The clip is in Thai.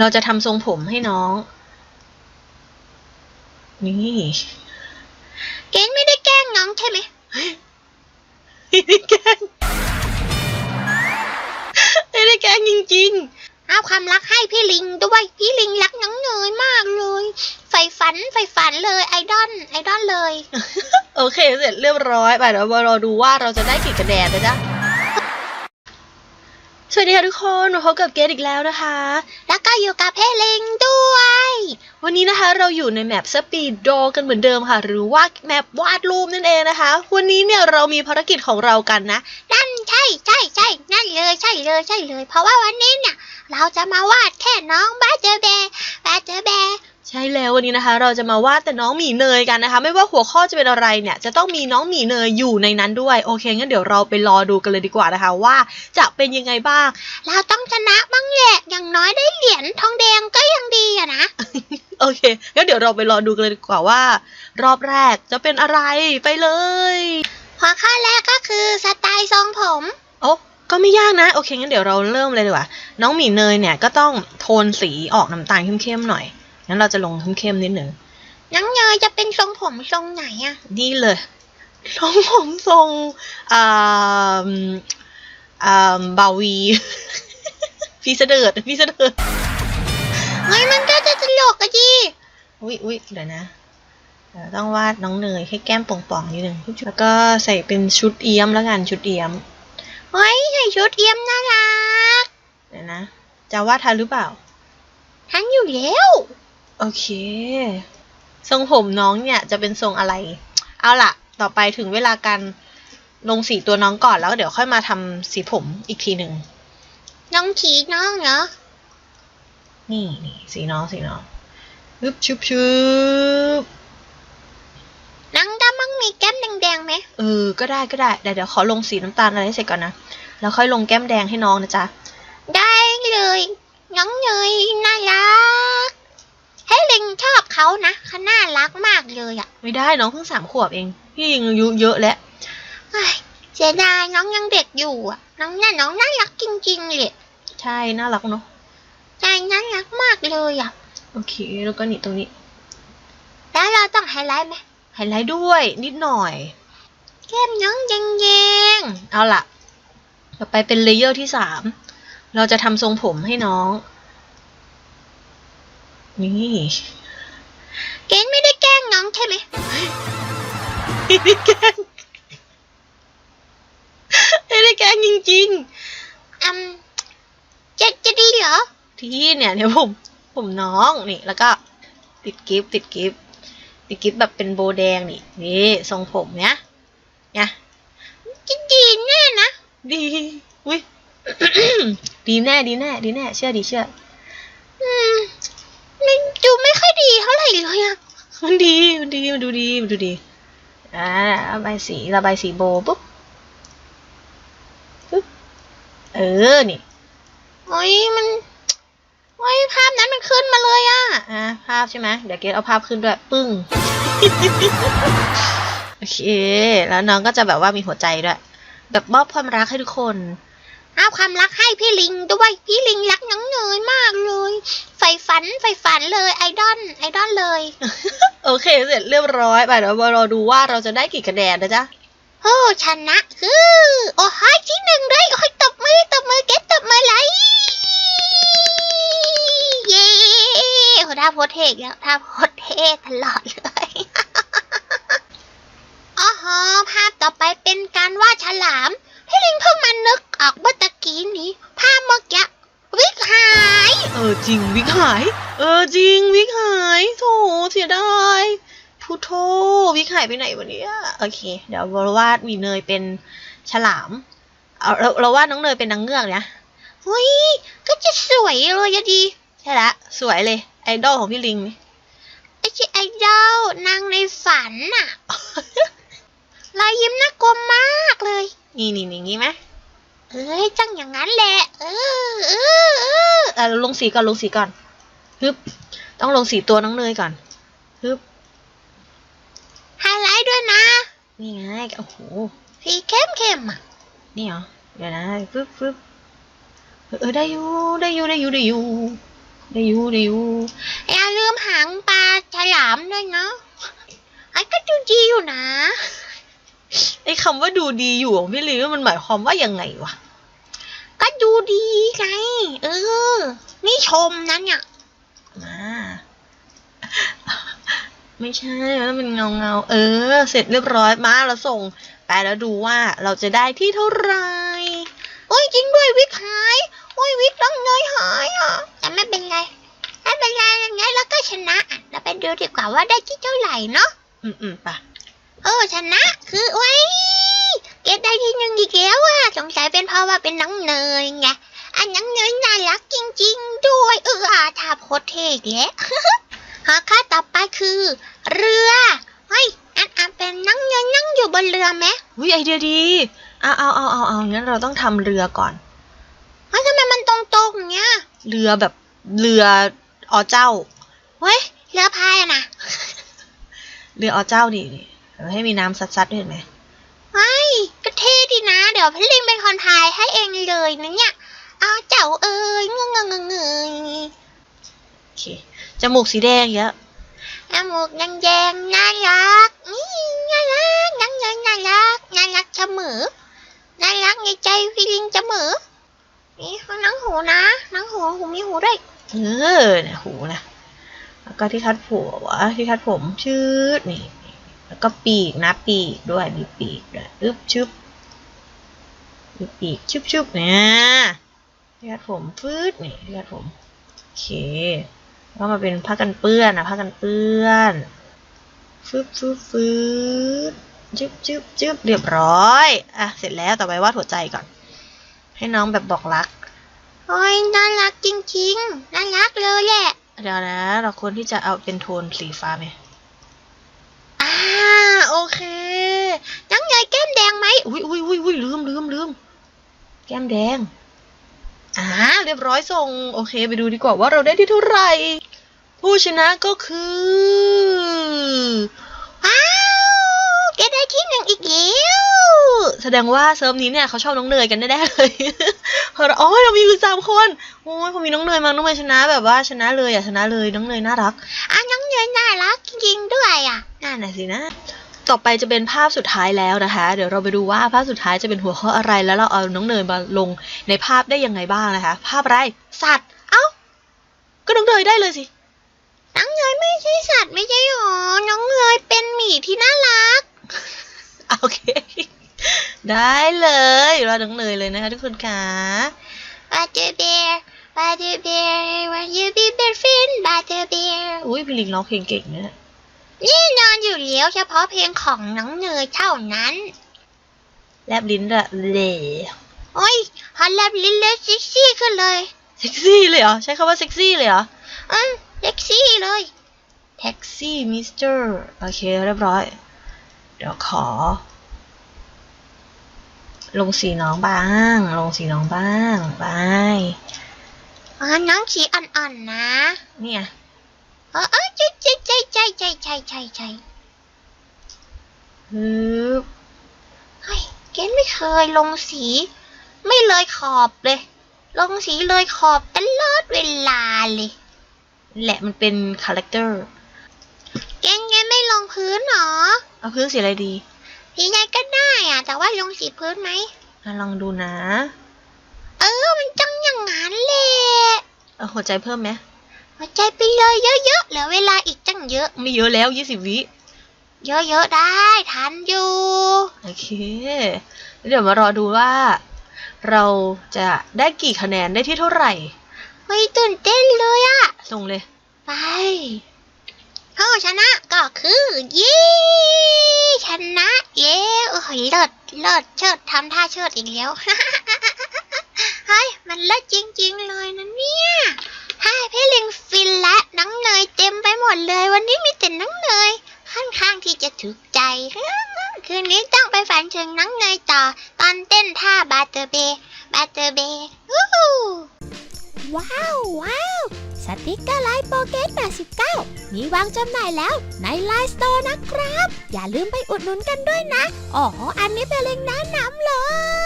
เราจะทำทรงผมให้น้อง นี่ เกนไม่ได้แกล้งน้องใช่ไหมไม่ได้แกล้งไม่ได้แกล้งจริงเอาความรักให้พี่ลิงด้วย พี่ลิงรักน้องเนยมากเลยใฝ่ฝันใฝ่ฝันเลยไอดอลไอดอลเลยๆโอเค เสร็จเรียบร้อยไปเดี๋ยวมารอดูว่าเราจะได้กี่คะแนนนะจ๊ะ สวัสดีค่ะทุกคนมาพบกับเกดอีกแล้วนะคะ แล้วก็อยู่กับพี่ลิงด้วย วันนี้นะคะเราอยู่ในแมปสปีดโดกันเหมือนเดิมค่ะ หรือว่าแมปวาดรูปนั่นเองนะคะ วันนี้เนี่ยเรามีภารกิจของเรากันนะ นั่นใช่ใช่ใช่นั่นเลยใช่เลยใช่เลย เพราะว่าวันนี้เนี่ยเราจะมาวาดแค่น้องบาเจอแบ บาเจอแบ ใช่แล้ววันนี้นะคะ เราจะมาวาดแต่น้องหมีเนยกันนะคะ ไม่ว่าหัวข้อจะเป็นอะไรเนี่ยจะต้องมีน้องหมีเนยอยู่ในนั้นด้วยโอเคงั้นเดี๋ยวเราไปรอดูกันเลยดีกว่านะคะ ว่าจะเป็นยังไงบ้าง เราต้องชนะบ้างแหละอย่างน้อยได้เหรียญทองแดงก็ยังดีอะนะ โอเคงั้นเดี๋ยวเราไปรอดูกันเลยดีกว่าว่า รอบแรกจะเป็นอะไรไปเลยหัวข้อแรกก็คือสไตล์ทรงผมโอ้ก็ไม่ยากนะ โอเคงั้นเดี๋ยวเราเริ่มเลยดีกว่า น้องหมีเนยเนี่ยก็ต้องโทนสีออกน้ำตาลเข้มๆหน่อย งั้นเราจะลงเข้มๆนิดหนึ่งน้องเนยจะเป็นทรงผมทรงไหนอะนี่เลยทรงผมทรงอ่าอ่าบาวีพี่เสดิร์ดพี่เสดิร์ดเฮ้ยมันก็จะตลกอะจีอุ้ยอุ้ยเดี๋ยวนะเดี๋ยวต้องวาดน้องเนยให้แก้มป่องๆนิดนึงแล้วก็ใส่เป็นชุดเอี้ยมแล้วกันชุดเอี้ยมเฮ้ยใส่ชุดเอี่ยมน่ารักเดี๋ยวนะ จะวาดทันหรือเปล่าทันอยู่แล้ว โอเค ทรงผมน้องเนี่ยจะเป็นทรงอะไร เอาล่ะ ต่อไปถึงเวลาการลงสีตัวน้องก่อนแล้วเดี๋ยวค่อยมาทำสีผมอีกทีหนึ่ง น้องขีน้องเหรอนี่นี่สีน้องสีน้องชุบชุบชุบน้องจะมั่งมีแก้มแดงๆไหมเออ ก็ได้ก็ได้แต่เดี๋ยวขอลงสีน้ำตาลอะไรให้เสร็จก่อนนะ แล้วค่อยลงแก้มแดงให้น้องนะจ๊ะ ได้เลย น้องเนยน่ารักให้ ลิงชอบเขานะเขาน่ารักมากเลยอะไม่ได้น้องเพิ่งสามขวบเอง พี่ยังอายุเยอะแล้วเฮ้ยเสียดายน้องยังเด็กอยู่อะน้องน่าน้องน่ารักจริงๆเลยใช่น่ารักเนาะใจน่ารักมากเลยอะโอเคแล้วก็นี่ตรงนี้แล้วเราต้องไฮไลท์ไหมไฮไลท์ด้วย นิดหน่อยแก้มน้องแดงเอาล่ะ ต่อไปเป็นเลเยอร์ที่สามเราจะทำทรงผมให้น้อง นี่ๆเกนไม่ได้แกล้งน้องใช่ไหมไม่ได้แกล้งไม่ได้แกล้งจริงอืมจะจะดีเหรอๆที่เนี่ยเนี่ยผม ผมน้องนี่ แล้วก็ติดกิฟต์ติดกิฟต์ติดกิฟต์แบบเป็นโบแดงนี่นี่ทรงผมเนี้ยเนี่ยจะดีแน่นะ ดีอุ้ยดีแน่ดีแน่ดีแน่เชื่อดีเชื่อ อืม มันดูไม่ค่อยดีเท่าไหร่เลยอะมันดีมันดีมันดูดีมันดูดีอ่าระบายสีระบายสีโบปุ๊บปุ๊บเออนี่โอ้ยมันโอ้ยภาพนั้นมันขึ้นมาเลยอะอ่าภาพใช่ไหมเดี๋ยวเกดเอาภาพขึ้นด้วยปึ้งโอเค แล้วน้องก็จะแบบว่ามีหัวใจด้วย แบบมอบความรักให้ทุกคน เอาความรักให้พี่ลิงด้วยพี่ลิงรักน้องเนยมากเลยใฝ่ฝันใฝ่ฝันเลยไอดอลไอดอลเลย โอเค เสร็จเรียบร้อยไปเดี๋ยวมารอดูว่าเราจะได้กี่คะแนนนะจ๊ะโอ้ชนะคือโอ้ยที่หนึ่งเลยโอ้ยตบมือตบมือเก็ตตบมือไหลเย้โหท่าโพสเทกแล้วท่าโพสเทตลอดเลยอ๋อฮะภาพต่อไปเป็นการวาดฉลามพี่ลิงเพิ่งมานึก ออกเมื่อตะกี้นี้ภาพเมื่อกี้วิกหาย เออจริงวิกหาย เออจริงวิกหายโถเสียดายพุทโธวิกหายไปไหนวะเนี่ยโอเค เดี๋ยวเราวาดหมีเนยเป็นฉลามเอาเราเราวาดน้องเนยเป็นนางเงือกนะเฮ้ยก็จะสวยเลยอะดีใช่ละสวยเลยไอดอลของพี่ลิงนี่ไอ้ที่ไอดอลนางในฝันน่ะรอยยิ้มน่ากลัวมากเลย นี่นี่นี่งี้ไหมเอ้ยจังอย่างนั้นแหละ เออเออเออเออลงสีก่อนลงสีก่อนฮึบต้องลงสีตัวน้องเนยก่อนฮึบไฮไลท์ด้วยนะ นี่ไงโอ้โหสีเข้มเข้มๆอะนี่เหรอเดี๋ยวนะฟึบฟึบเออได้อยู่ได้อยู่ได้อยู่ได้อยู่ได้อยูได้อยูอย่าลืมหางปลาฉลามด้วยเนาะไอ้ก็ดูดีอยู่นะไอ้คำว่าดูดีอยู่ของพี่ลีมันหมายความว่ายังไงวะ ก็ดูดีไง เออ นี่ชมนะเนี่ยมาไม่ใช่มันเป็นเงาเงาๆเออ เสร็จเรียบร้อยมาเราส่ง ไปแล้วดูว่าเราจะได้ที่เท่าไหร่โอ้ยจริงด้วยวิกหายโอ้ยวิกต้องเงยหายอะแต่ไม่เป็นไรไม่เป็นไรอย่างเงี้ยแล้วก็ชนะอะเราไปดูดีกว่าว่าได้ที่เท่าไหร่เนาะอืมอืมๆไปะเออชนะคือไว้ย เกดได้ที่หนึ่งอีกแล้วอะสงสัยเป็นเพราะว่าเป็นน้องเนยไง อันน้องเนยน่ารักจริง ๆ ด้วย เอออาทาโพสเท่อีกแล้วหาค่าต่อไปคือ เรือเฮ้ยอันอันเป็นน้องเนยนั่งอยู่บนเรือไหมอุ้ยไอเดียดีเอาเอาเอาเอาเอางั้นเราต้องทำเรือก่อน เฮ้ยทำไมมันตรงๆอย่างเงี้ยเรือแบบเรืออเจ้า เฮ้ยเรือพายอะนะเรืออเจ้าดิเราให้มีน้ำซัดๆด้วยเห็นไหม เฮ้ยก็ เท่ดีนะ เดี๋ยวพี่ลิงเป็นคนพายให้เองเลยนะเนี่ยอ้าเจ้าเอ้ยเงงเงงเงยโอเคจมูกสีแดงเยอะจมูกแดงๆน่ารักนี่น่ารักนังเงยน่ารักน่ารักเสมอน่ารักในใจพี่ลิงเสมอนี่นังหูนะนังหูหูมีหูด้วยเออเนี่ยหูนะแล้วก็ที่คัดผัววะที่คัดผมชืดนี่แล้วก็ปีกนะปีกด้วยมีปีกด้วยอึบชึบ มีปีกชึบชึบเนี่ยที่คัดผมฟืดนี่ที่คัดผมโอเคแล้วมาเป็นผ้ากันเปื้อนนะผ้ากันเปื้อนฟึบฟึบฟืดจึ๊บจึ๊บจึ๊บเรียบร้อยอะเสร็จแล้วต่อไปวาดหัวใจก่อน ให้น้องแบบบอกรักโอ้ยน่ารักจริงๆน่ารักเลยแหละเดี๋ยวนะ เราควรที่จะเอาเป็นโทนสีฟ้าไหมอ่าโอเคนังเงยแก้มแดงไหมอุ้ยอุ้ยอุ้ยอุ้ยลืมลืมลืม แก้มแดง อ่า เรียบร้อยส่ง โอเค ไปดูดีกว่าว่าเราได้ที่เท่าไหร่ ผู้ชนะก็คือ ว้าวแกได้ที่หนึ่งอีกแล้วแสดงว่าเซิร์ฟนี้เนี่ยเขาชอบน้องเนยกันแน่ๆเลยเพราะเราอ๋อเรามีอยู่สามคนโอ้ยพอมีน้องเนยมาน้องเนยชนะแบบว่าชนะเลยอะชนะเลยน้องเนยน่ารักอะนังเงยน่ารักจริงๆด้วยอะนั่นน่ะสินะ ต่อไปจะเป็นภาพสุดท้ายแล้วนะคะ เดี๋ยวเราไปดูว่าภาพสุดท้ายจะเป็นหัวข้ออะไรแล้วเราเอาน้องเนยมาลงในภาพได้ยังไงบ้างนะคะ ภาพอะไร สัตว์ เอ้า ก็น้องเนยได้เลยสินังเงยไม่ใช่สัตว์ไม่ใช่หรอ น้องเงยเป็นหมีที่น่ารัก โอเค ได้เลยรอน้องเนยเลยนะคะทุกคนค่ะ Butter bear Butter bear When you be bear friend Butter bear อุ้ยพี่ลิงร้องเพลงเก่งนะ แน่นอนอยู่แล้วเฉพาะเพลงของน้องเนยเท่านั้น แลบลิ้นอะเล่โอ้ยฮอลแลบลิ้นเล็กเซ็กซี่ขึ้นเลยเซ็กซี่เลยเหรอ ใช้คำว่าเซ็กซี่เลยเหรอ อืมเซ็กซี่เลยแท็กซี่มิสเตอร์โอเค เรียบร้อย เดี๋ยวขอ ลงสีน้องบ้าง ลงสีน้องบ้างไปอ่าน้องสีอ่อนๆนะ เนี่ยเออเออใช่ใช่ใช่ใช่ใช่ใช่ใช่ใช่ฮึบเฮ้ยเกนไม่เคยลงสี ไม่เลยขอบเลย ลงสีเลยขอบตลอดเวลาเลย แหละมันเป็นคาแรคเตอร์เกนเกนไม่ลงพื้นหรอ เอาพื้นสีอะไรดี สีไงก็ได้อะแต่ว่าลงสีพื้นไหมอะลองดูนะ เออ มันจังอย่างนั้นแหละเอาหัวใจเพิ่มไหม หัวใจไปเลยเยอะๆ เหลือเวลาอีกจังเยอะ ไม่เยอะแล้วยี่สิบวิ เยอะๆ ได้ ทันอยู่ โอเคแล้วเดี๋ยวมารอดูว่า เราจะได้กี่คะแนนได้ที่เท่าไหร่เฮ้ยตื่นเต้นเลยอะส่งเลย ไปผู้ชนะก็คือเย้ชนะเย้โอ้ยเลิศเลิศเชิดทำท่าเชิดอีกแล้วเฮ้ยมันเลิศจริง ๆ เลยนะเนี่ย ให้พี่ลิงฟินและน้องเนยเต็มไปหมดเลย วันนี้มีแต่น้องเนยค่อนข้างที่จะถูกใจ คืนนี้ต้องไปฝันถึงน้องเนยต่อ ตอนเต้นท่าบาเตอร์เบย์บาเตอร์เบย์ว้าวว้าวสติกเกอร์ไลน์โปเกต89 มีวางจำหน่ายแล้วในไลน์สโตร์นะครับ อย่าลืมไปอุดหนุนกันด้วยนะ อ๋อ อันนี้เป็นเล็งแนะนำเลย